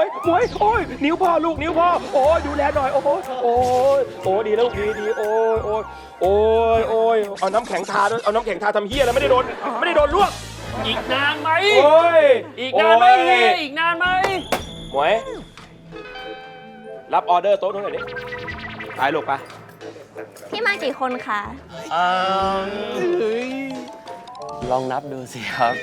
วยหมวยโอ้ยนิ้วพ่อลูกนิ้วพ่อโอ้ยดูแลหน่อยโอ้ยโอ้ยโอ้ยดีแล้วดีดีโอ้ยโอ้ยโอ้ยโอ้ยเอาน้ำแข็งทาด้วยเอาน้ำแข็งทาทำเฮียแล้วไม่ได้โดนไม่ได้โดนลวกอีกนานไหมโอ้ยอีกนานไหมโอ้เฮียยอีกนานไหมหมวยรับออเดอร์โต๊ะนู้นหน่อยดิไปลูกไปพี่มากี่คนคะอ่าลองนับดูสิครับ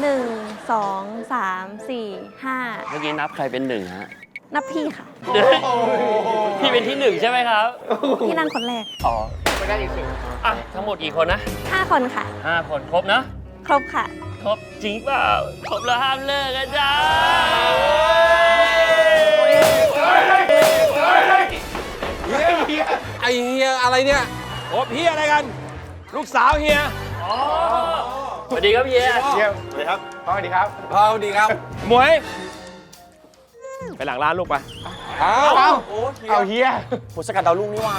หนึ่ง สองสามสี่ห้าเมื่อกี้นับใครเป็นหนึ่งฮะ นับพี่ค่ะ พี่เป็นที่หนึ่งใช่ไหมครับ พี่นั่นคนแรกอ๋อไม่ได้อีกสิอะทั้งหมดกี่คนนะห้าคนค่ะห้าคนครบนะ ครบค่ะ ครบจริงเปล่าครบแล้วห้ามเลิกกันจ้าไอเฮียอะไรเนี่ยโอ้พี่อะไรกัน ลูกสาวเฮียส วัสดีครับเฮียพ่อดีครับหมวย ไปหลังร้านลูกไปอ้าวเอาเฮียผมสกัดดาวลุงนี่ว่า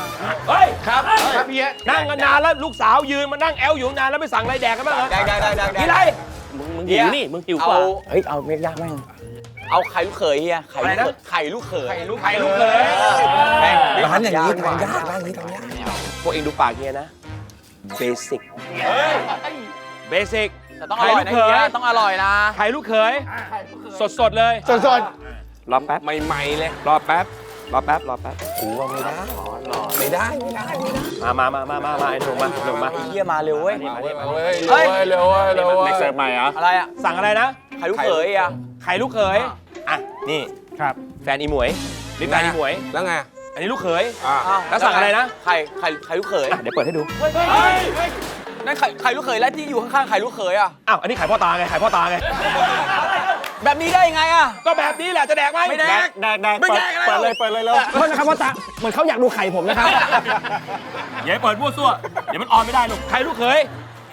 เฮ้ยครับครับเฮียนั่งกันนานแล้วลูกสาวยืนมานั่งแอลอยู่นานแล้วไม่สั่งอะไรแดกกันบ้างเหรอได้ได้ได้ได้กินอะไรมึงมึงหิวนี่มึงหิวกว่าเฮ้ยเอาเม็ดยากแม่งเอาไข่ลูกเขยเฮียไข่อะไรลูนะกไข่ลูกเขยไข่ลูกเขยร้านอย่างนี้ทำยากร้านนี้ทำยากพวกเองดูปากเฮียนะเบสิก เบสิกแต่ต้องอร่อยนะเฮียต้องอร่อยนะไข่ลูกเขยสดสดๆเลย สดรอแป๊บ ใหม่ๆเลย รอแป๊บ รอแป๊บ รอแป๊บกูว่าไม่ได้ไม่ได้ ไม่ได้ไม่ได้มามามามามามาไอ้หนุ่มมาหนุ่มมาไอ้เฮียมาเร็วเว้ยเฮ้ยเร็วเว้ยเร็วเว้ยเร็วเว้ยเสิร์ฟใหม่เหรออะไรอะ สั่งอะไรนะ ไข่ลูกเขยอะ ไข่ลูกเขย อะ นี่ ครับ แฟนอีหมวยนี่แฟนอีหมวย แล้วไง อันนี้ลูกเขยอ่าอ้าวแล้วสั่งอะไรนะ ไข่ ไข่ ไข่ลูกเขยอะเดี๋ยวเปิดให้ดู นั่นไข่ไข่ลูกเขยแล้วที่อยู่ข้างๆไข่ลูกเขยอะ อ้าว อันนี้ไข่พ่อตาไงไข่พ่อตาไง แบบนี้ได้ยังไงอะ ก็แบบนี้แหละจะแดกไหมไม่แดก แดกแดกไม่แดกอะไร เปิดเลย เปิดเลยเร็วโทษนะครับว่าตา เหมือนเขาอยากดูไข่ผมนะครับ อย่าให้เปิดมั่วซั่ว เดี๋ยวมันออนไม่ได้ลูกไข่ลูกเขย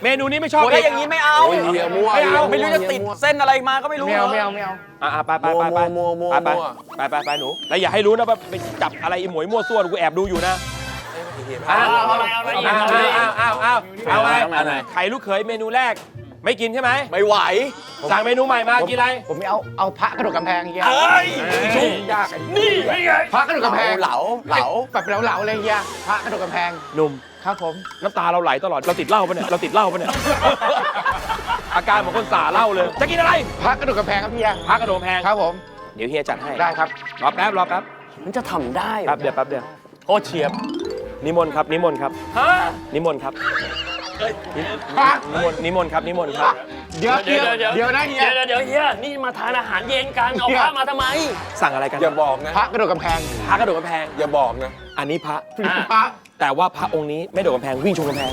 เมนูนี้ไม่ชอบโอ้ยถ้าอย่างนี้ไม่เอาโอ้ยเฮียมั่วไม่เอาเฮียมั่วไม่รู้จะติดเส้นอะไรมาก็ไม่รู้ไม่เอาไม่เอาไม่เอาอะๆไปไปไปไปมั่วมั่วไปไปมั่วไปไปไปหนู แล้วอย่าให้รู้นะว่าไปจับอะไรอีหมวยมั่วซั่วกูแอบดูอยู่นะ เอาอะไรเอาอะไรอ้าวอ้าวอ้าวอ้าวเอาไงเอาอะไรไข่ลูกเขยเมนูแรก ไม่กินใช่ไหมไม่ไหว สั่งเมนูใหม่มากินอะไรผมไม่เอาเอาพระกระโดดกำแพงเฮียชุ่มยากนี่ไงพระกระโดดกำแพงเหลาเหลาแบบเหลาๆเลยเฮียพระกระโดดกำแพงหนุ่มครับผมน้ำตาเราไหลตลอดเราติดเหล้าปะเนี่ยเราติดเหล้าปะเนี่ยอาการเหมือนคนสาเหล้าเลย จะกินอะไรพระกระโดดกำแพงครับเฮียพักกระโดดแพงครับผมเดี๋ยวเฮียจัดให้ได้ครับรอแป๊บรอแป๊บมันจะทำได้เหรอแป๊บเดียวแป๊บเดียวโคตรเฉียบ นิมนต์ครับ นิมนต์ครับ ฮะนิมนต์ครับพระนิมนต์นิมนต์ครับ นิมนต์ครับ เดี๋ยวเดี๋ยวเดี๋ยวนะเฮีย เดี๋ยวเดี๋ยวเฮียนี่มาทานอาหารเย็นกันเอาพระมาทำไมสั่งอะไรกันอย่าบอกนะ พระกระโดดกำแพงพักกระโดดกำแพง อย่าบอกนะ อันนี้พระพระแต่ว่าพระองค์นี้ไม่โดดกำแพงวิ่งชนกำแพง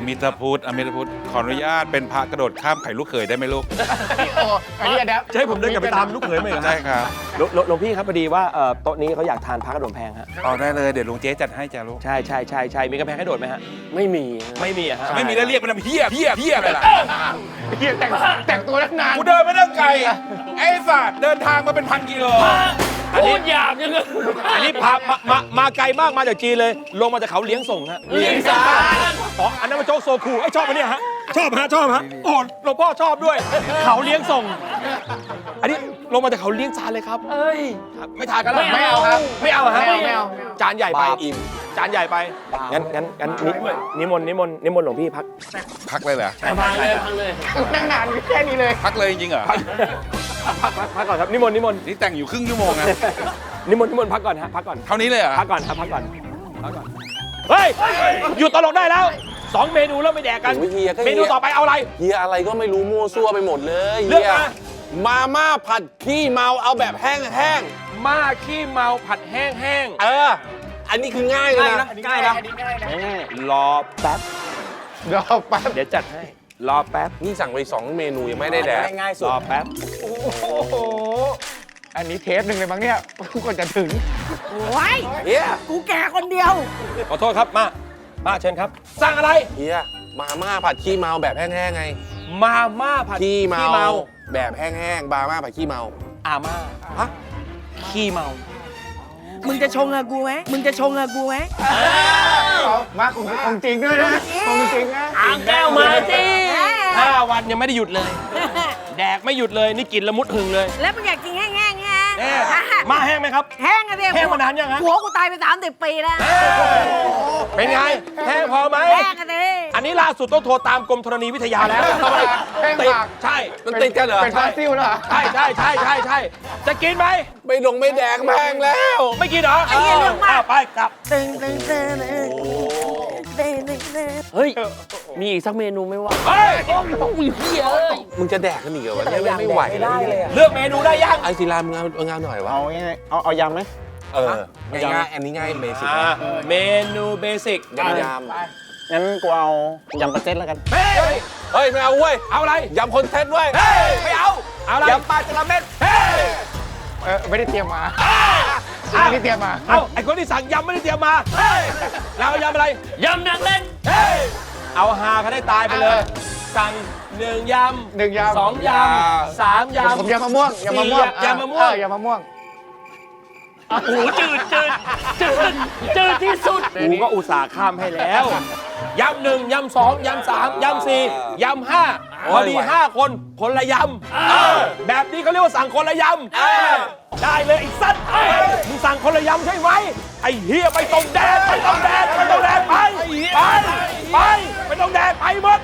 อมิตรพุทธอมิตรพุทธขออนุญาตเป็นพระกระโดดข้ามไข่ลูกเขยได้ไหมลูกโอ้อันนี้อะแดปจะให้ผมเดินกลับไปตามลูกเขยไหมเหรอใช่ครับหลวงหลวงหลวงพี่ครับพอดีว่าเอ่อโต๊ะนี้เขาอยากทานพระกระโดดกำแพงฮะเอาได้เลยเดี๋ยวลุงเจ๊จัดให้จ้าลูก ใช่ใช่ใช่ใช่มีกำแพงให้โดดไหมฮะไม่มีไม่มีอะฮะไม่มีแล้วเรียกมันเฮียเฮียเฮียอะไรล่ะเฮียแต่งแต่งตัวตั้งนาน กูเดินมาตั้งไกลไอ้สัตว์เดินทางมาเป็นพันกิโล พูดหยาบยังไงอันนี้พามามามาไกลมากมาจากจีนเลย ลงมาจากเขาเลี้ยงส่งฮะเลี้ยงสารอ๋ออันนั้นมันโจ๊กโซคูไอ้ยชอบมันเนี่ยฮะชอบฮะชอบฮะโอ้หลวงพ่อชอบด้วย เขาเลี้ยงส่ง อันนี้ลงมาจากเขาเลี้ยงจานเลยครับ เอ้ยครับไม่ทานกันแล้วไม่เอาครับไม่เอาฮะไม่เอาไม่เอา จานใหญ่ไปบาปอิ่มจานใหญ่ไปงั้นงั้นงั้นนินิมนต์นิมนต์นิมนต์หลวงพี่พักพักเลยเหรอ พังเลยพังเลย นั่งนานแค่นี้เลย พักเลยจริงๆเหรอ พักพักพักพักก่อนครับนิมนต์นิมนต์นี่แต่งอยู่ครึ่งชั่วโมงนะนิมนต์นิมนต์พักก่อนฮะพักก่อนเท่านี้เลยเหรอพักก่อนครับพักก่อนพักก่อนเฮ้ยหยุดตลกได้แล้วสองเมนูแล้วไม่แดกกัน โอ้ยเฮียก็เฮีย เมนูต่อไปเอาอะไร เฮียอะไรก็ไม่รู้มั่วซั่วไปหมดเลยเลือกเฮียมา มาม่าผัดขี้เมาเอาแบบแห้งม่าขี้เมาผัดแห้งๆเออ อันนี้คือง่ายเลยนะง่ายนะๆรอแป๊บ เดี๋ยวแป๊บเดี๋ยวจัดให้ รอแป๊บนี่สั่งไปสองเมนูยังไม่ได้แดกง่ายสุรดอแป๊บโอ้โหอันนี้เทปหนึ่งเลยมั้งเนี่ยกว่าจะถึงว้ายเฮียกูแก่คนเดียว ขอโทษครับมามาเชิญครับ สั่งอะไรเฮียมาม่าผัดขี้เมาแบบแห้งๆไง มาม่าผัดขี้เมาขี้เมาแบบแห้งๆบาม่าผัดขี้เมาอาม่าฮะขี้เมา มึงจะชงกับกูไหมมึงจะชงกับกูไหมมาของของจริงด้วยนะของจริงนะอ่างแก้วมาสิแหมห้าวันยังไม่ได้หยุดเลย แดกไม่หยุดเลยนี่กินละมุดหึงเลยแล้วมึงอยากกินแห้งๆไงเอ๊ะมาแห้งไหมครับ แห้งอะพี่แห้งมานานยังฮะ หัวกูตายไปสามสิบปีแล้วเป็นไง แห้งพอไหม แห้งอะดิอันนี้ล่าสุดต้องโทรตามกรมธรณีวิทยาแล้วแห้งติดปาก ใช่มันติดกันเหรอเป็นฟาซิลแล้วเหรอใช่ใช่ใช่ใช่ใช่จะกินไหม ไม่ลงไม่แดกแม่งแล้ว ไม่กินเหรอไอ้เหี้ยเรื่องมากวไปกลับ ตึงตึงตึงตึงตึงตึงตึง เฮ้ย มีอีกสักเมนูไหมวะเฮ้ยมึงจะแดกกันอีกเหรอวะเนี่ยไม่ไหวแล้วเนี่ยเลือกเมนูได้ยังไอศิลามึงเอาเอางานหน่อยวะเอาไงเอาเอายำไหมเออง่ายๆอันนี้ง่ายเบสิกอ่าเมนูเบสิกยำยงั้นกูเอายำปลาเจ็ดแล้วกันเฮ้ยำเฮ้ยไม่เอาเว้ยเอาอะไรยำคนเทสเว้ยเฮ้ยไม่เอาเอาอะไรยำปลาจระเม็ดเฮ้ยเออไม่ได้เตรียมมา อ้าวไม่ได้เตรียมมา เอาไอคนที่สั่งยำไม่ได้เตรียมมาเฮ้ยเราเอายำอะไร ยำนางเล่นเฮ้ย เอาฮาเขาได้ตายไปเลย สั่งหนึ่งยำหนึ่งยำสองยำสามยำผมยำมะม่วงยำมะม่วงสี่ยำมะม่วงเออยำมะม่วงโอ้โหจืดจืดจืดจืดที่สุดกูก็อุตส่าห์ข้ามให้แล้วยำหนึ่งยำสองยำสามยำสี่ยำห้า พอดีห้าคนคนละยำเออแบบนี้เขาเรียกว่าสั่งคนละยำเออได้เลยไอ้สัตว์มึงสั่งคนละยำใช่ไหมไอ้เฮียไปตรงแดนไปตรงแดนไปตรงแดนไปไปไปไปตรงแดนไปหมด